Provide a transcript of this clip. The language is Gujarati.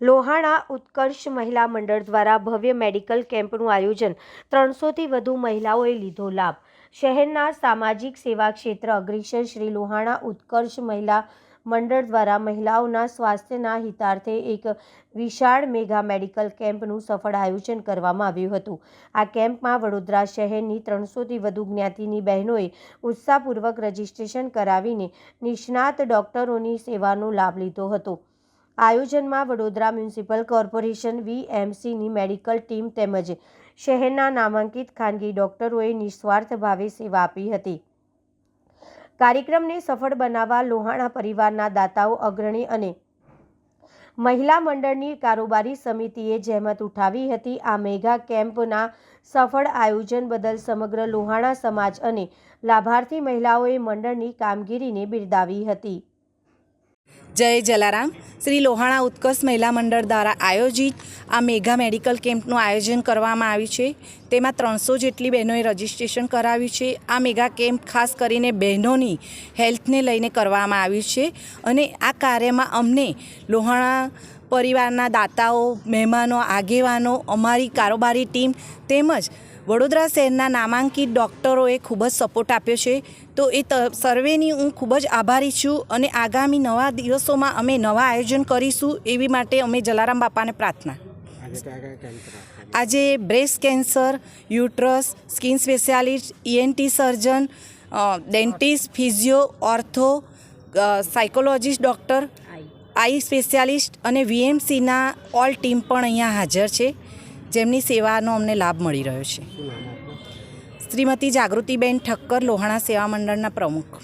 લોહાણા ઉત્કર્ષ મહિલા મંડળ દ્વારા ભવ્ય મેડિકલ કેમ્પનું આયોજન ત્રણસોથી વધુ મહિલાઓએ લીધો લાભ. શહેરના સામાજિક સેવા ક્ષેત્ર અગ્રેસર શ્રી લોહાણા ઉત્કર્ષ મહિલા મંડળ દ્વારા મહિલાઓના સ્વાસ્થ્યના હિતાર્થે એક વિશાળ મેગા મેડિકલ કેમ્પનું સફળ આયોજન કરવામાં આવ્યું હતું. આ કેમ્પમાં વડોદરા શહેરની ત્રણસોથી વધુ જ્ઞાતિની બહેનોએ ઉત્સાહપૂર્વક રજીસ્ટ્રેશન કરાવીને નિષ્ણાત ડોક્ટરોની સેવાનો લાભ લીધો હતો. આયોજનમાં વડોદરા મ્યુનિસિપલ કોર્પોરેશન વીએમસીની મેડિકલ ટીમ તેમજ શહેરના નામાંકિત ખાનગી ડોક્ટરોએ નિસ્વાર્થ ભાવે સેવા આપી હતી. કાર્યક્રમને સફળ બનાવવા લોહાણા પરિવારના દાતાઓ અગ્રણી અને મહિલા મંડળની કારોબારી સમિતિએ જહેમત ઉઠાવી હતી. આ મેગા કેમ્પના સફળ આયોજન બદલ સમગ્ર લોહાણા સમાજ અને લાભાર્થી મહિલાઓએ મંડળની કામગીરીને બિરદાવી હતી. જય જલારામ. શ્રી લોહાણા ઉત્કર્ષ મહિલા મંડળ દ્વારા આયોજિત આ મેગા મેડિકલ કેમ્પનું આયોજન કરવામાં આવ્યું છે. તેમાં ત્રણસો જેટલી બહેનોએ રજીસ્ટ્રેશન કરાવ્યું છે. આ મેગા કેમ્પ ખાસ કરીને બહેનોની હેલ્થને લઈને કરવામાં આવ્યું છે અને આ કાર્યમાં અમને લોહાણા પરિવારના દાતાઓ, મહેમાનો, આગેવાનો, અમારી કારોબારી ટીમ તેમજ વડોદરા શહેરના નામાંકિત ડૉક્ટરોએ ખૂબ જ સપોર્ટ આપ્યો છે. તો એ સર્વેની હું ખૂબ જ આભારી છું અને આગામી નવા દિવસોમાં અમે નવા આયોજન કરીશું એવી માટે અમે જલારામ બાપાને પ્રાર્થના. આજે breast cancer uterus skin specialist ENT surgeon dentist physio ortho psychologist doctor eye. Specialist અને વીએમસીના ઓલ ટીમ પણ અહીંયા હાજર છે. જેમની સેવાનો અમને લાભ મળી રહ્યો છે. શ્રીમતી જાગૃતિબેન ઠક્કર લોહાણા સેવા મંડળના પ્રમુખ.